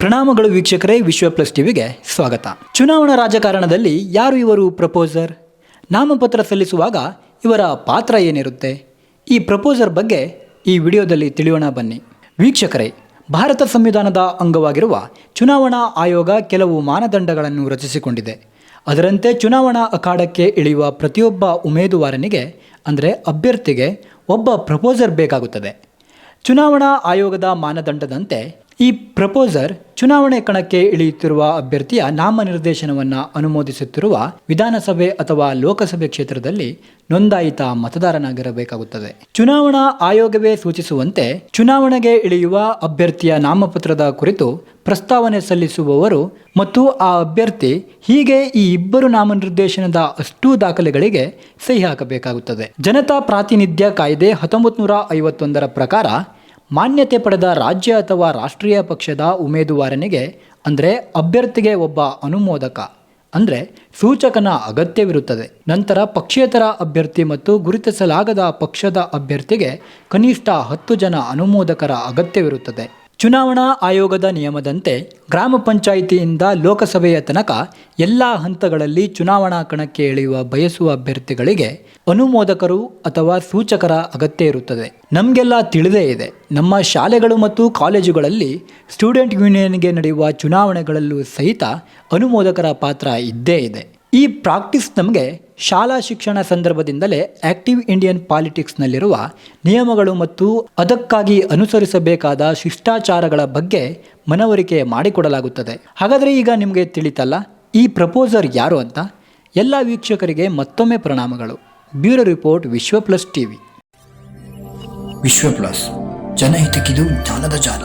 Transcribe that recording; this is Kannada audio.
ಪ್ರಣಾಮಗಳು ವೀಕ್ಷಕರೇ, ವಿಶ್ವ ಪ್ಲಸ್ ಟಿವಿಗೆ ಸ್ವಾಗತ. ಚುನಾವಣಾ ರಾಜಕಾರಣದಲ್ಲಿ ಯಾರು ಇವರು ಪ್ರಪೋಸರ್? ನಾಮಪತ್ರ ಸಲ್ಲಿಸುವಾಗ ಇವರ ಪಾತ್ರ ಏನಿರುತ್ತೆ? ಈ ಪ್ರಪೋಸರ್ ಬಗ್ಗೆ ಈ ವಿಡಿಯೋದಲ್ಲಿ ತಿಳಿಯೋಣ ಬನ್ನಿ. ವೀಕ್ಷಕರೇ, ಭಾರತ ಸಂವಿಧಾನದ ಅಂಗವಾಗಿರುವ ಚುನಾವಣಾ ಆಯೋಗ ಕೆಲವು ಮಾನದಂಡಗಳನ್ನು ರಚಿಸಿಕೊಂಡಿದೆ. ಅದರಂತೆ ಚುನಾವಣಾ ಅಖಾಡಕ್ಕೆ ಇಳಿಯುವ ಪ್ರತಿಯೊಬ್ಬ ಉಮೇದುವಾರನಿಗೆ, ಅಂದರೆ ಅಭ್ಯರ್ಥಿಗೆ ಒಬ್ಬ ಪ್ರಪೋಸರ್ ಬೇಕಾಗುತ್ತದೆ. ಚುನಾವಣಾ ಆಯೋಗದ ಮಾನದಂಡದಂತೆ ಈ ಪ್ರಪೋಸರ್ ಚುನಾವಣೆ ಕಣಕ್ಕೆ ಇಳಿಯುತ್ತಿರುವ ಅಭ್ಯರ್ಥಿಯ ನಾಮನಿರ್ದೇಶನವನ್ನು ಅನುಮೋದಿಸುತ್ತಿರುವ ವಿಧಾನಸಭೆ ಅಥವಾ ಲೋಕಸಭೆ ಕ್ಷೇತ್ರದಲ್ಲಿ ನೋಂದಾಯಿತ ಮತದಾರನಾಗಿರಬೇಕಾಗುತ್ತದೆ. ಚುನಾವಣಾ ಆಯೋಗವೇ ಸೂಚಿಸುವಂತೆ ಚುನಾವಣೆಗೆ ಇಳಿಯುವ ಅಭ್ಯರ್ಥಿಯ ನಾಮಪತ್ರದ ಕುರಿತು ಪ್ರಸ್ತಾವನೆ ಸಲ್ಲಿಸುವವರು ಮತ್ತು ಆ ಅಭ್ಯರ್ಥಿ ಹೀಗೆ ಈ ಇಬ್ಬರು ನಾಮನಿರ್ದೇಶನದ ಅಷ್ಟೂ ದಾಖಲೆಗಳಿಗೆ ಸಹಿ ಹಾಕಬೇಕಾಗುತ್ತದೆ. ಜನತಾ ಪ್ರಾತಿನಿಧ್ಯ ಕಾಯ್ದೆ ಹತ್ತೊಂಬತ್ತು ನೂರ ಐವತ್ತೊಂದರ ಪ್ರಕಾರ ಮಾನ್ಯತೆ ಪಡೆದ ರಾಜ್ಯ ಅಥವಾ ರಾಷ್ಟ್ರೀಯ ಪಕ್ಷದ ಉಮೇದುವಾರನಿಗೆ, ಅಂದರೆ ಅಭ್ಯರ್ಥಿಗೆ ಒಬ್ಬ ಅನುಮೋದಕ, ಅಂದರೆ ಸೂಚಕನ ಅಗತ್ಯವಿರುತ್ತದೆ. ನಂತರ ಪಕ್ಷೇತರ ಅಭ್ಯರ್ಥಿ ಮತ್ತು ಗುರುತಿಸಲಾಗದ ಪಕ್ಷದ ಅಭ್ಯರ್ಥಿಗೆ ಕನಿಷ್ಠ ಹತ್ತು ಜನ ಅನುಮೋದಕರ ಅಗತ್ಯವಿರುತ್ತದೆ. ಚುನಾವಣಾ ಆಯೋಗದ ನಿಯಮದಂತೆ ಗ್ರಾಮ ಪಂಚಾಯಿತಿಯಿಂದ ಲೋಕಸಭೆಯ ತನಕ ಎಲ್ಲ ಹಂತಗಳಲ್ಲಿ ಚುನಾವಣಾ ಕಣಕ್ಕೆ ಇಳಿಯುವ ಬಯಸುವ ಅಭ್ಯರ್ಥಿಗಳಿಗೆ ಅನುಮೋದಕರು ಅಥವಾ ಸೂಚಕರ ಅಗತ್ಯ ಇರುತ್ತದೆ. ನಮಗೆಲ್ಲ ತಿಳಿದೇ ಇದೆ. ನಮ್ಮ ಶಾಲೆಗಳು ಮತ್ತು ಕಾಲೇಜುಗಳಲ್ಲಿ ಸ್ಟೂಡೆಂಟ್ ಯೂನಿಯನ್ಗೆ ನಡೆಯುವ ಚುನಾವಣೆಗಳಲ್ಲೂ ಸಹಿತ ಅನುಮೋದಕರ ಪಾತ್ರ ಇದ್ದೇ ಇದೆ. ಈ ಪ್ರಾಕ್ಟೀಸ್ ನಮಗೆ ಶಾಲಾ ಶಿಕ್ಷಣ ಸಂದರ್ಭದಿಂದಲೇ ಆಕ್ಟಿವ್ ಇಂಡಿಯನ್ ಪಾಲಿಟಿಕ್ಸ್ನಲ್ಲಿರುವ ನಿಯಮಗಳು ಮತ್ತು ಅದಕ್ಕಾಗಿ ಅನುಸರಿಸಬೇಕಾದ ಶಿಷ್ಟಾಚಾರಗಳ ಬಗ್ಗೆ ಮನವರಿಕೆ ಮಾಡಿಕೊಡಲಾಗುತ್ತದೆ. ಹಾಗಾದರೆ ಈಗ ನಿಮಗೆ ತಿಳಿತಲ್ಲ, ಈ ಪ್ರಪೋಸರ್ ಯಾರು ಅಂತ? ಎಲ್ಲ ವೀಕ್ಷಕರಿಗೆ ಮತ್ತೊಮ್ಮೆ ಪ್ರಣಾಮಗಳು. Bureau report Vishwa plus TV. Vishwa plus ಜನಹಿತಕ್ಕಿದು ಜ್ಞಾನದ ಜಾಲ.